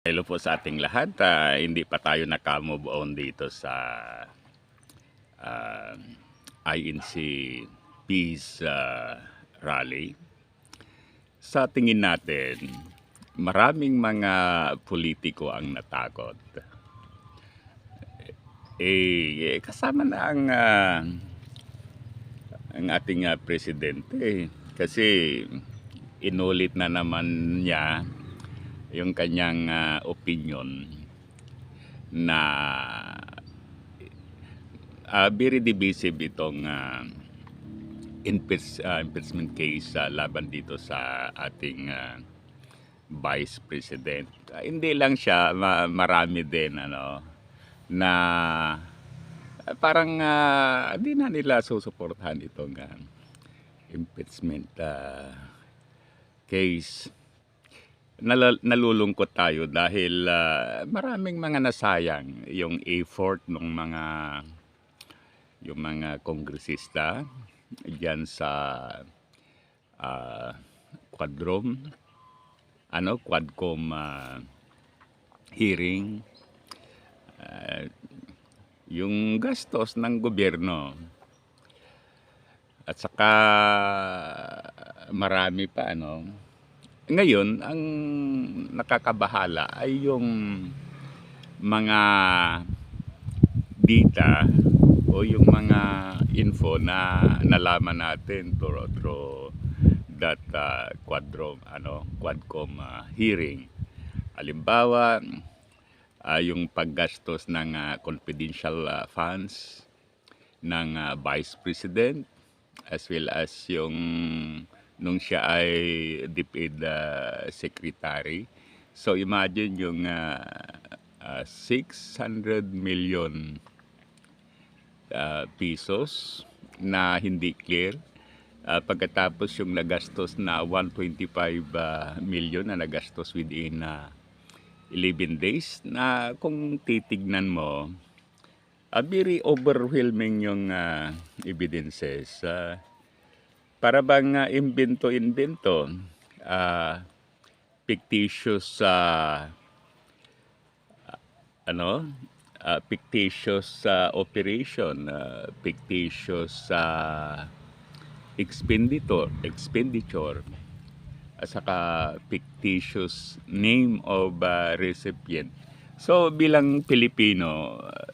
Hello po sa ating lahat. Ah, hindi pa tayo nakamove on dito sa ah, INC Peace ah, Rally. Sa tingin natin, maraming mga politiko ang natakot. Eh, eh, kasama na ang, ah, ang ating ah, presidente. Kasi inulit na naman niya yung kanyang ah, opinion na uh, very divisive itong ah, impeach- ah, impeachment case sa laban dito sa ating ah, vice president. Ah, hindi lang siya, ma- marami din ano na parang ah, di na nila susuportahan itong ah, impeachment ah, case nala- nalulungkot tayo dahil ah, maraming mga nasayang yung effort ng mga yung mga kongresista diyan sa ah, quadrom ano quadcom ah, hearing. Ah, yung gastos ng gobyerno. At saka marami pa ano ngayon, ang nakakabahala ay yung mga data o yung mga info na nalaman natin through, that uh, quadrom, ano, quadcom uh, hearing. Halimbawa, ah, yung paggastos ng ah, confidential ah, funds ng ah, Vice President as well as yung nung siya ay DepEd ah, Secretary. So imagine yung ah, ah, 600 million ah, pesos na hindi clear. Ah, pagkatapos yung nagastos na 125 ah, million na nagastos within ah, 11 days na kung titignan mo, ah, very overwhelming yung ah, evidences. Ah, para bang uh, imbento-imbento, ah, fictitious sa ano, ah, fictitious sa operation, ah, fictitious sa expenditure, expenditure, at saka fictitious name of ah, recipient. So bilang Pilipino, ah,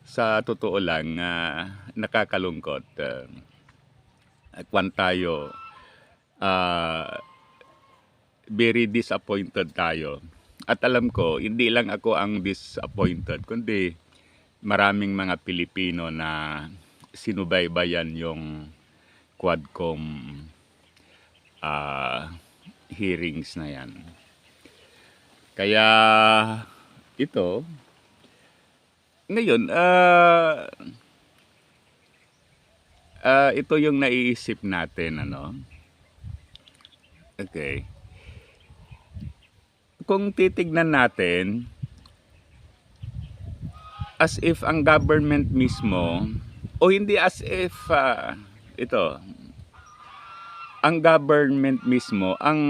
sa totoo lang, ah, nakakalungkot. ah, at kwan tayo, ah, very disappointed tayo. At alam ko, hindi lang ako ang disappointed, kundi maraming mga Pilipino na sinubaybayan yung Quadcom ah, hearings na yan. Kaya ito, ngayon, ah, ah, ito yung naiisip natin, ano? Okay. Kung titignan natin, as if ang government mismo, o hindi as if, ah, ito, ang government mismo, ang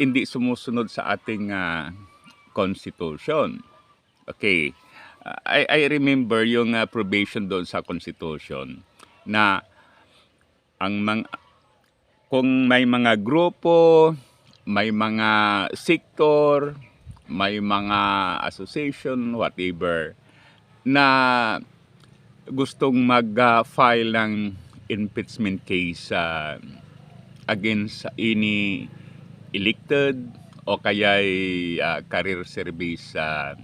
hindi sumusunod sa ating ah, constitution. Okay. I, I remember yung ah, probation doon sa constitution na ang mga kung may mga grupo, may mga sektor, may mga association, whatever, na gustong mag-file ng impeachment case sa against any elected o kaya career service sa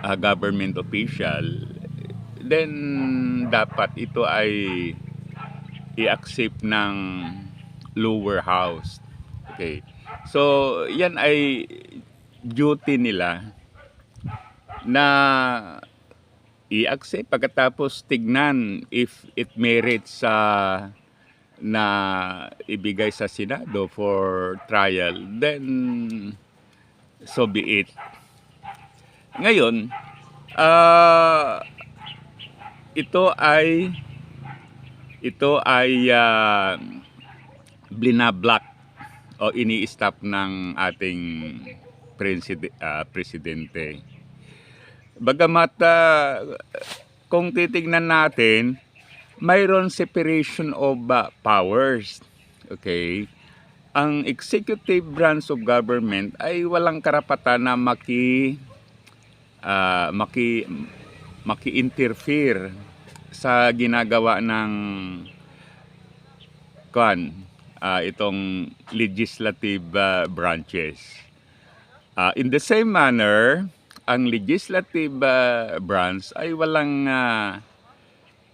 ah, government official, then dapat ito ay i-accept ng lower house. Okay. So, yan ay duty nila na i-accept pagkatapos tignan if it merits sa na ibigay sa Senado for trial, then so be it. Ngayon, ah ito ay ito ay ah, blinablock o ini-stop ng ating preside- ah, presidente. Bagamat ah, kung titignan natin, mayroon separation of ah, powers. Okay? Ang executive branch of government ay walang karapatan na maki ah, maki maki-interfere sa ginagawa ng kan itong legislative ah, branches. Ah, in the same manner, ang legislative ah, branch ay walang ah,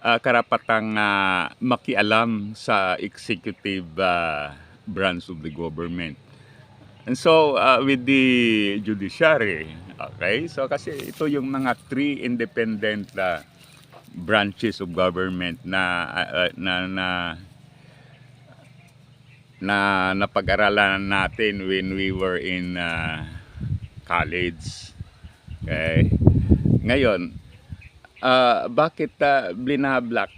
ah, karapatang ah, makialam sa executive ah, branch of the government. And so, uh, with the judiciary, okay? So, kasi ito yung mga three independent uh, branches of government na uh, uh, na na na napag-aralan natin when we were in uh, college. Okay? Ngayon, uh, bakit uh, blinablak?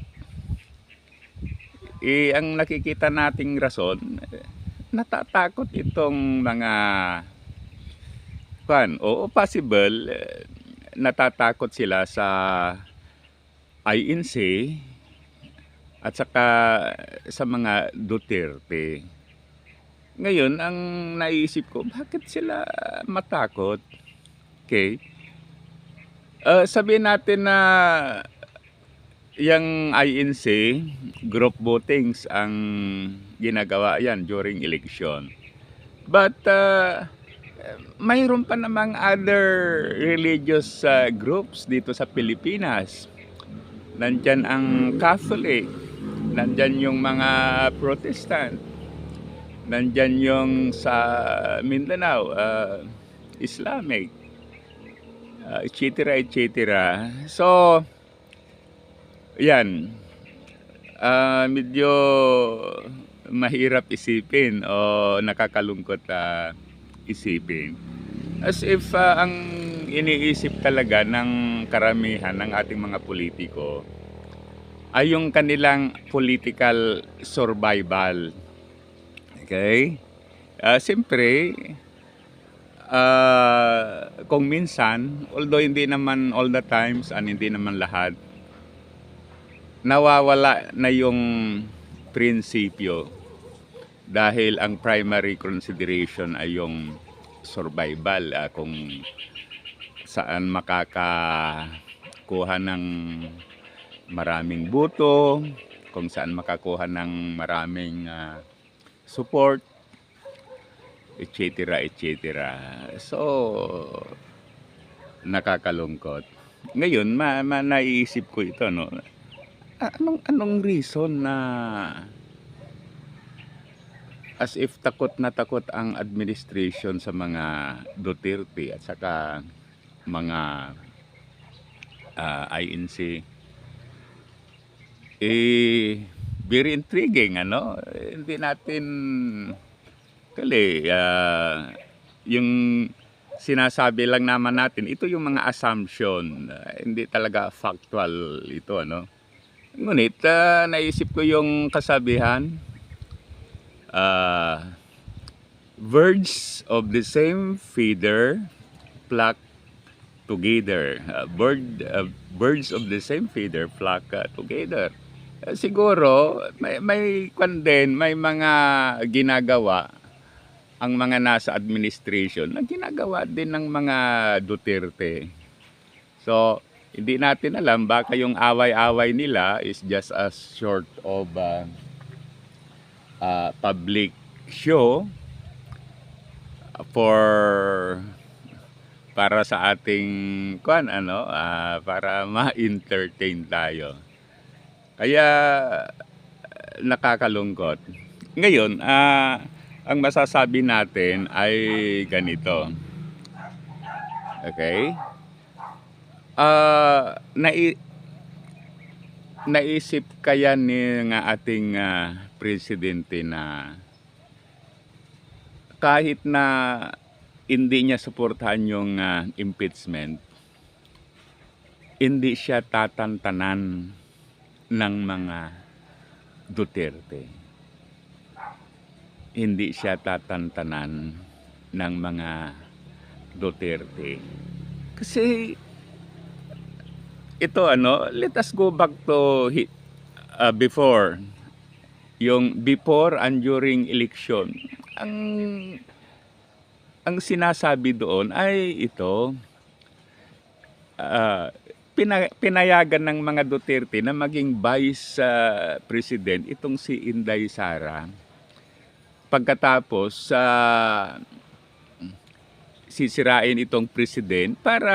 Eh, ang nakikita nating rason, natatakot itong mga kan oo possible eh, natatakot sila sa INC at saka sa mga Duterte. Ngayon ang naisip ko bakit sila matakot? Okay. Uh, sabihin natin na yung INC group votings ang ginagawa yan during election. But uh, mayroon pa namang other religious uh, groups dito sa Pilipinas. Nandyan ang Catholic, nandyan yung mga Protestant, nandyan yung sa Mindanao, uh, Islamic, uh, etc. etc. So, yan. Ah, medyo mahirap isipin o nakakalungkot ah, isipin. As if ah, ang iniisip talaga ng karamihan ng ating mga politiko ay yung kanilang political survival. Okay? Ah, Siyempre, ah, kung minsan, although hindi naman all the times and hindi naman lahat, nawawala na yung prinsipyo dahil ang primary consideration ay yung survival ah, kung saan makakakuha ng maraming buto kung saan makakuha ng maraming ah, support etc etc so nakakalungkot. Ngayon ma, ma naiisip ko ito no anong anong reason na as if takot na takot ang administration sa mga Duterte at saka mga ah, INC eh very intriguing ano? Hindi natin kali ah, yung sinasabi lang naman natin ito yung mga assumption. Ah, hindi talaga factual ito ano Ngunit ah, naisip ko yung kasabihan, ah, birds of the same feather flock together. Ah, bird, ah, birds of the same feather flock ah, together. Ah, siguro, may, may kwan din, may mga ginagawa ang mga nasa administration na ginagawa din ng mga Duterte. So, hindi natin alam baka yung away-away nila is just a sort of uh, uh, public show for para sa ating kuan ano ah, para ma-entertain tayo. Kaya nakakalungkot. Ngayon, ah, ang masasabi natin ay ganito. Okay? Ah, nai naisip kaya ni nga ating ah, presidente na kahit na hindi niya suportahan yung ah, impeachment, hindi siya tatantanan ng mga Duterte. hindi siya tatantanan ng mga Duterte. Kasi ito ano, let us go back to uh, before yung before and during election. Ang ang sinasabi doon ay ito ah, pina, pinayagan ng mga Duterte na maging vice ah, president itong si Inday Sara. Pagkatapos sa sisirain itong president para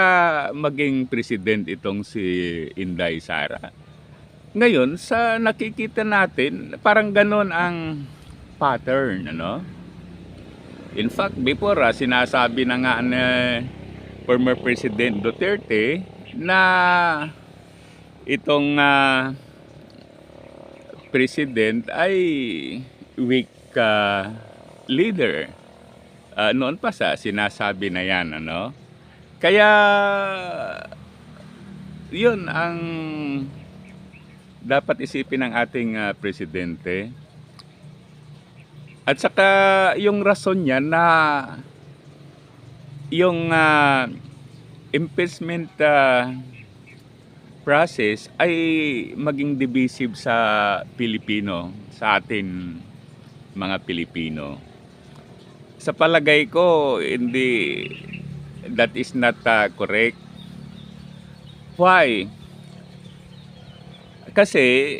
maging president itong si Inday Sara. Ngayon, sa nakikita natin, parang ganon ang pattern, ano? In fact, before, ah, sinasabi na nga ni former President Duterte na itong ah, president ay weak ah, leader. Ah, noon pa sa sinasabi na yan, ano? Kaya, yun ang dapat isipin ng ating ah, presidente. At saka yung rason niya na yung ah, impeachment ah, process ay maging divisive sa Pilipino, sa atin mga Pilipino. Sa palagay ko, hindi that is not ah, correct. Why? Kasi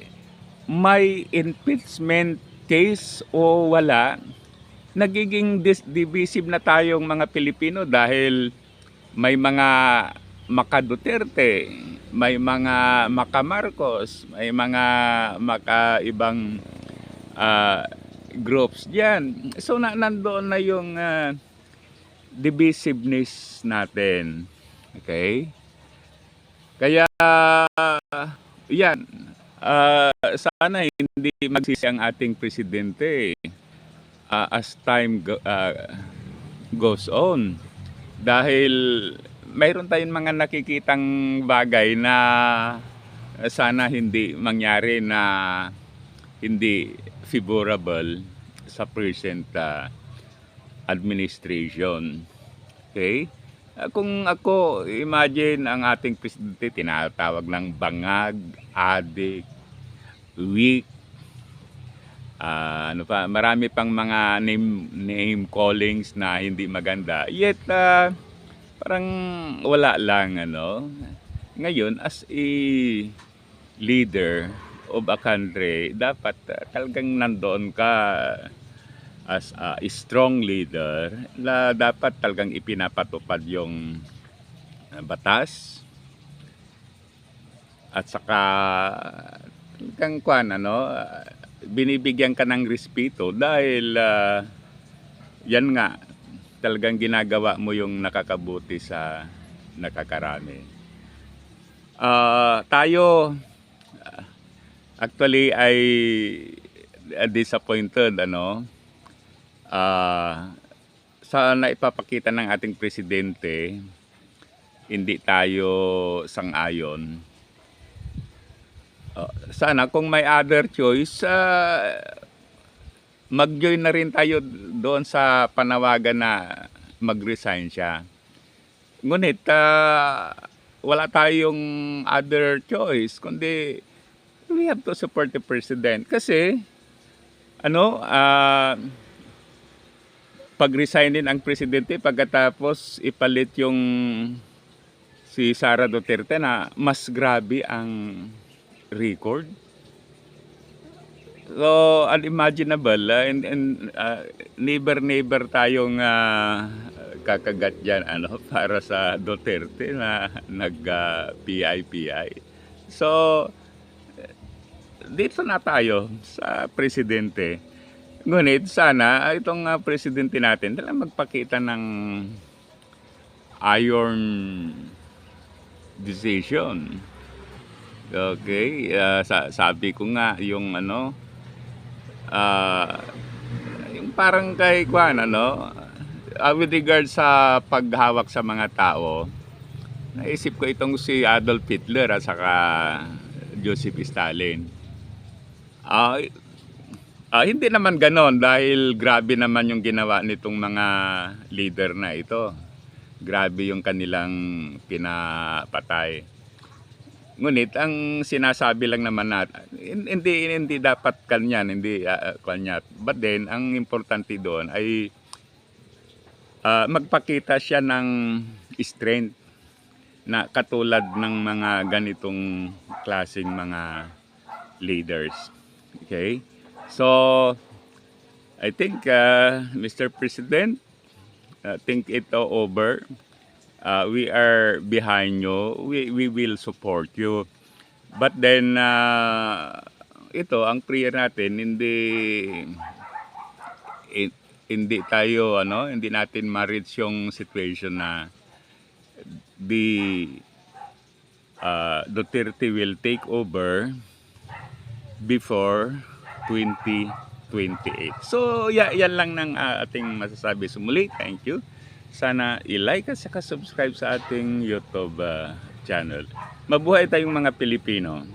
may impeachment case o wala, nagiging divisive na tayong mga Pilipino dahil may mga Maka Duterte, may mga Maka Marcos, may mga maka ibang ah, groups diyan. So na nandoon na yung ah, divisiveness natin. Okay? Kaya yan, Ah, sana hindi magsisi ang ating presidente ah, as time go- ah, goes on. Dahil mayroon tayong mga nakikitang bagay na sana hindi mangyari na hindi favorable sa present ah, administration. Okay? Ah, Kung ako, imagine ang ating presidente tinatawag ng bangag, adik, weak, ah, ano pa, marami pang mga name, name callings na hindi maganda. Yet, ah, parang wala lang, ano. Ngayon, as a leader of a country, dapat ah, talagang nandoon ka as a strong leader na dapat talagang ipinapatupad yung uh, batas. At saka talagang kwan ano uh, binibigyan ka ng respeto dahil uh, yan nga talagang ginagawa mo yung nakakabuti sa nakakarami. Ah, tayo uh, actually uh, disappointed ano ah sa naipapakita ng ating presidente, hindi tayo sang-ayon. Ah, sana kung may other choice, ah, mag-join na rin tayo doon sa panawagan na mag-resign siya. Ngunit ah, wala tayong other choice, kundi we have to support the president. Kasi, ano, ah, pag-resignin ang presidente pagkatapos ipalit yung si Sara Duterte na mas grabe ang record. So, unimaginable uh, and, and uh, never never tayong uh, kakagat dyan ano, para sa Duterte na nag uh, PI-PI. So, dito na tayo sa presidente. Ngunit sana itong uh, presidente natin talagang magpakita ng iron decision. Okay, ah, sa, sabi ko nga yung ano ah, yung parang kay Kwan ano ah, with regard sa paghawak sa mga tao naisip ko itong si Adolf Hitler at saka Joseph Stalin. Ah, Ah, hindi naman ganon dahil grabe naman yung ginawa nitong mga leader na ito. Grabe yung kanilang pinapatay. Ngunit ang sinasabi lang naman natin, hindi hindi dapat kanyan, hindi uh, kanya. But then ang importante doon ay ah, magpakita siya ng strength na katulad ng mga ganitong klasing mga leaders. Okay? So, I think, uh, Mr. President, uh, think it over. Uh, we are behind you. We, we will support you. But then, uh, ito, ang prayer natin, hindi hindi tayo ano hindi natin ma-reach yung situation na the uh, Duterte will take over before 2028. So, ya, yan lang ng uh, ating masasabi. So, muli, thank you. Sana i-like at saka subscribe sa ating YouTube uh, channel. Mabuhay tayong mga Pilipino.